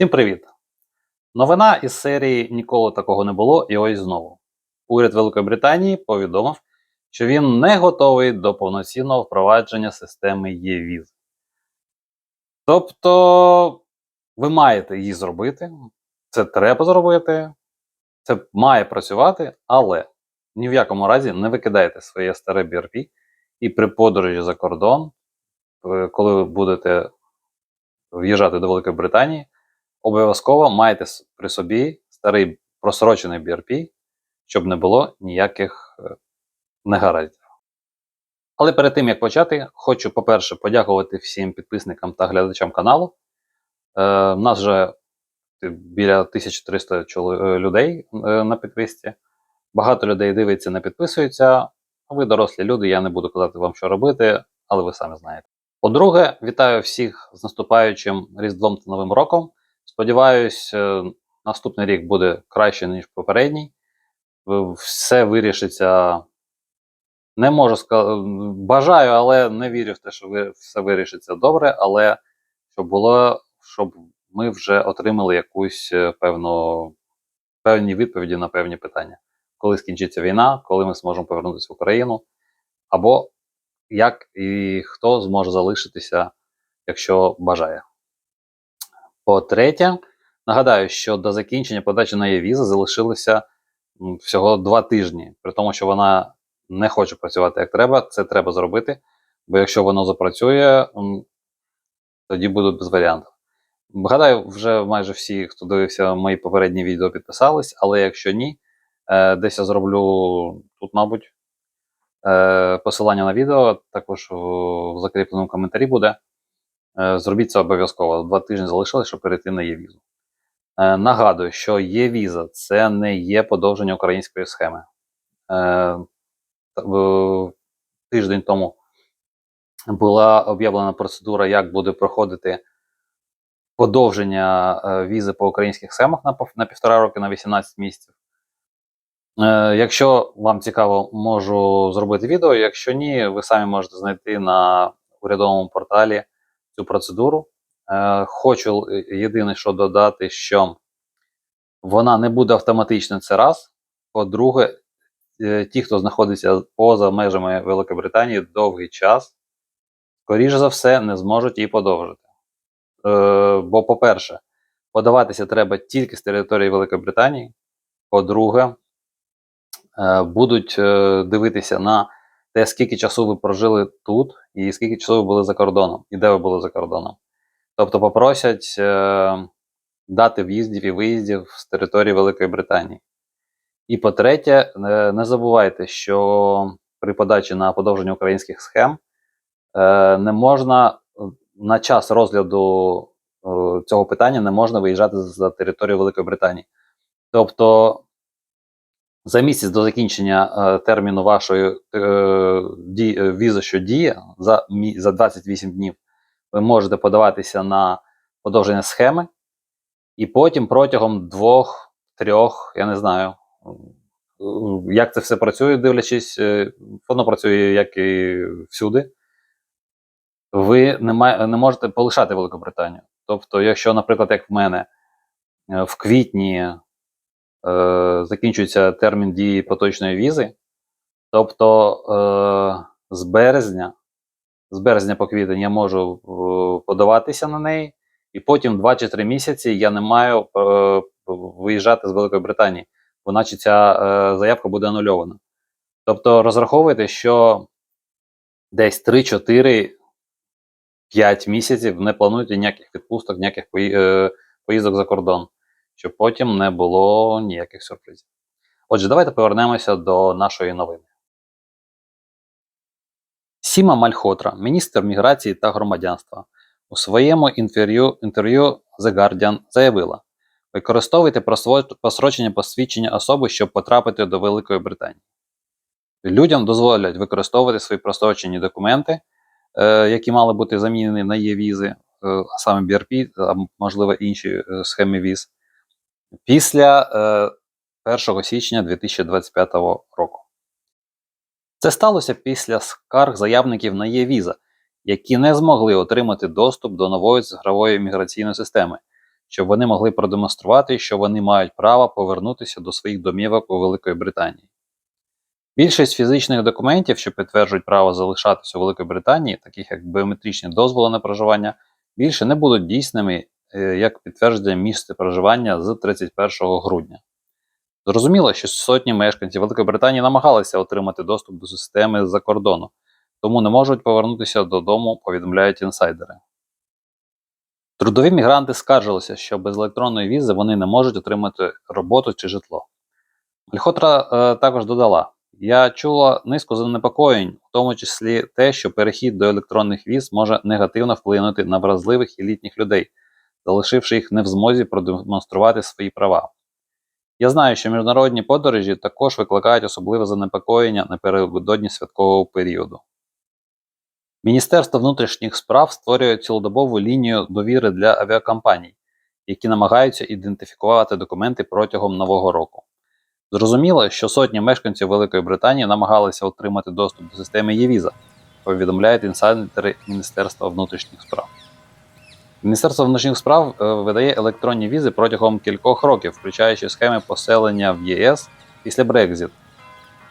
Всім привіт! Новина із серії Ніколи такого не було, і ось знову. Уряд Великої Британії повідомив, що він не готовий до повноцінного впровадження системи ЄВІЗ. Тобто, ви маєте її зробити, це треба зробити, це має працювати, але ні в якому разі не викидайте своє старе BRP і при подорожі за кордон, е, коли ви будете в'їжджати до Великої Британії, обов'язково майте при собі старий просрочений BRP, щоб не було ніяких е, негараздів. Але перед тим як почати, хочу, по-перше, подякувати всім підписникам та глядачам каналу. Е, У нас вже біля 1300 е, людей е, на підписці. Багато людей дивиться, не підписуються. Ви дорослі люди, я не буду казати вам, що робити, але ви самі знаєте. По-друге, вітаю всіх з наступаючим Різдвом та Новим роком. Сподіваюсь, е, наступний рік буде краще, ніж попередній. Все вирішиться. Не можу сказати, бажаю, але не вірю в те, що все вирішиться добре, але щоб було, щоб ми вже отримали якусь е, певну, певні відповіді на певні питання. Коли скінчиться війна, коли ми зможемо повернутися в Україну, або як і хто зможе залишитися, якщо бажає. По-третє, нагадаю, що до закінчення подачі на є візи залишилося всього два тижні, при тому, що вона не хоче працювати як треба, це треба зробити. Бо якщо воно запрацює, тоді буде без варіантів. Гадаю, вже майже всі, хто дивився мої попередні відео, підписались, але якщо ні, е, десь я зроблю тут, мабуть, е, посилання на відео, також в закріпленому коментарі буде. Е, Зробіть це обов'язково. Два тижні залишилось, щоб перейти на є-візу. Е, Нагадую, що є-віза це не є подовження української схеми. Е, Тиждень тому була об'явлена процедура, як буде проходити подовження візи по українських схемах на, півтора роки на 18 місяців. Якщо вам цікаво, можу зробити відео. Якщо ні, ви самі можете знайти на урядовому порталі цю процедуру. Е, Хочу е, єдине, що додати, що вона не буде автоматично це раз. По-друге, е, ті, хто знаходиться поза межами Великобританії довгий час, скоріш за все, не зможуть її подовжити. Бо, по-перше, подаватися треба тільки з території Великої Британії. По-друге, будуть дивитися на те, скільки часу ви прожили тут, і скільки часу ви були за кордоном, і де ви були за кордоном. Тобто попросять е, дати в'їздів і виїздів з території Великої Британії. І по-третє, е, не забувайте, що при подачі на подовження українських схем е, не можна е, на час розгляду е, цього питання не можна виїжджати за територію Великої Британії. Тобто за місяць до закінчення е, терміну вашої е, е, візи, що діє, за, за 28 днів, ви можете подаватися на подовження схеми, і потім протягом двох-трьох, я не знаю, як це все працює, дивлячись, воно працює як і всюди. Ви не, має, не можете полишати Велику Британію. Тобто, якщо, наприклад, як в мене, в квітні закінчується термін дії поточної візи, тобто е, з березня, з березня по квітень я можу е, подаватися на неї, і потім 2 чи 3 місяці я не маю е, виїжджати з Великої Британії, бо наче ця е, заявка буде анульована. Тобто розраховуйте, що десь 3-4 5 місяців не плануйте ніяких відпусток, ніяких пої- е, поїздок за кордон, щоб потім не було ніяких сюрпризів. Отже, давайте повернемося до нашої новини. Сіма Мальхотра, міністр міграції та громадянства, у своєму інтерв'ю, інтерв'ю The Guardian заявила: використовуйте просрочення посвідчення особи, щоб потрапити до Великої Британії. Людям дозволять використовувати свої просрочені документи, е, які мали бути замінені на є-візи, е, а саме BRP, а можливо інші е, схеми віз, після е, 1 січня 2025 року. Це сталося після скарг заявників на є-віза, які не змогли отримати доступ до нової цифрової міграційної системи щоб вони могли продемонструвати, що вони мають право повернутися до своїх домівок у Великої Британії. Більшість фізичних документів, що підтверджують право залишатися у Великій Британії, таких як біометричні дозволи на проживання, більше не будуть дійсними як підтвердження місця проживання з 31 грудня. Зрозуміло, що сотні мешканців Великої Британії намагалися отримати доступ до системи з-за кордону, тому не можуть повернутися додому, повідомляють інсайдери. Трудові мігранти скаржилися, що без електронної візи вони не можуть отримати роботу чи житло. Мальхотра е, також додала: Я чула низку занепокоєнь, в тому числі те, що перехід до електронних віз може негативно вплинути на вразливих і літніх людей, залишивши їх не в змозі продемонструвати свої права. Я знаю, що міжнародні подорожі також викликають особливе занепокоєння напередодні святкового періоду. Міністерство внутрішніх справ створює цілодобову лінію довіри для авіакомпаній, які намагаються ідентифікувати документи протягом нового року. Зрозуміло, що сотні мешканців Великої Британії намагалися отримати доступ до системи ЄВІЗа, повідомляють інсайдери Міністерства внутрішніх справ. Міністерство внутрішніх справ е, видає електронні візи протягом кількох років, включаючи схеми поселення в ЄС після Брекзит,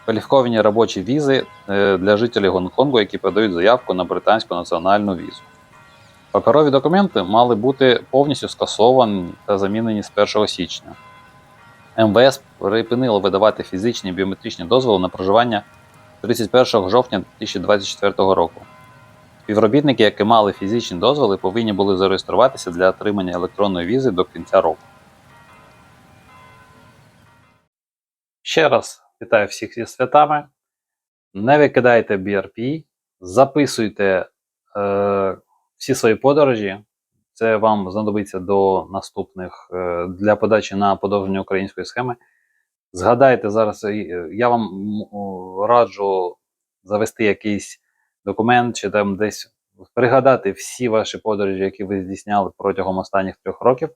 кваліфіковані робочі візи е, для жителів Гонконгу, які подають заявку на британську національну візу. Паперові документи мали бути повністю скасовані та замінені з 1 січня. МВС припинило видавати фізичні біометричні дозволи на проживання 31 жовтня 2024 року. Співробітники, які мали фізичні дозволи, повинні були зареєструватися для отримання електронної візи до кінця року. Ще раз вітаю всіх зі святами. Не викидайте BRP, записуйте е, всі свої подорожі. Це вам знадобиться до наступних е, для подачі на подовження української схеми. Згадайте зараз, е, я вам раджу завести якийсь документ чи там десь пригадати всі ваші подорожі, які ви здійсняли протягом останніх трьох років.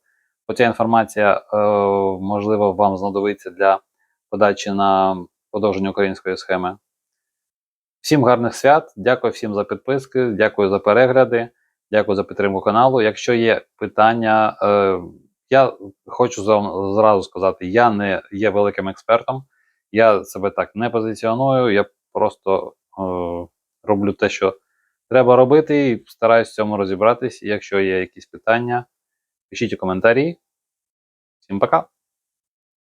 Бо ця інформація, е, можливо, вам знадобиться для подачі на подовження української схеми. Всім гарних свят, дякую всім за підписки, дякую за перегляди, дякую за підтримку каналу. Якщо є питання, е, я хочу за- зразу сказати, я не є великим експертом, я себе так не позиціоную, я просто е, роблю те, що треба робити, і стараюсь в цьому розібратись. Якщо є якісь питання, пишіть у коментарі. Всім пока!